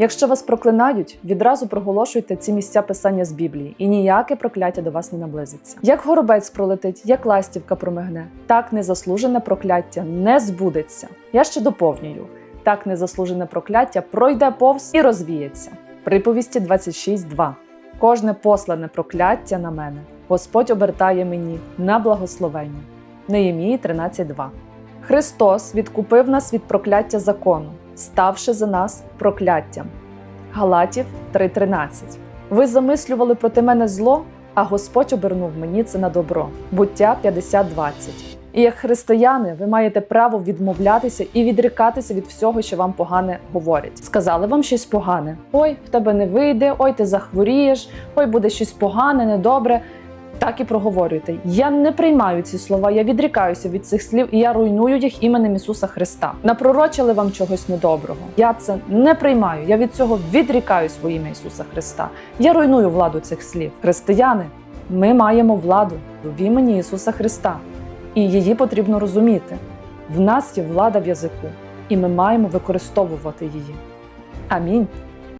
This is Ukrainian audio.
Якщо вас проклинають, відразу проголошуйте ці місця писання з Біблії, і ніяке прокляття до вас не наблизиться. Як горобець пролетить, як ластівка промигне, так незаслужене прокляття не збудеться. Я ще доповнюю: так незаслужене прокляття пройде повз і розвіється. Приповісті 26.2. Кожне послане прокляття на мене Господь обертає мені на благословення. Неємії 13.2. Христос відкупив нас від прокляття закону, ставши за нас прокляттям. Галатів 3.13. Ви замислювали проти мене зло, а Господь обернув мені це на добро. Буття 50.20. І як християни, ви маєте право відмовлятися і відрікатися від всього, що вам погане говорять. Сказали вам щось погане: ой, в тебе не вийде, ой, ти захворієш, ой, буде щось погане, недобре. Так і проговорюйте. Я не приймаю ці слова, я відрікаюся від цих слів і я руйную їх іменем Ісуса Христа. Напророчили вам чогось недоброго. Я це не приймаю. Я від цього відрікаюсь во ім'я Ісуса Христа. Я руйную владу цих слів. Християни, ми маємо владу в імені Ісуса Христа, і її потрібно розуміти. В нас є влада в язику, і ми маємо використовувати її. Амінь.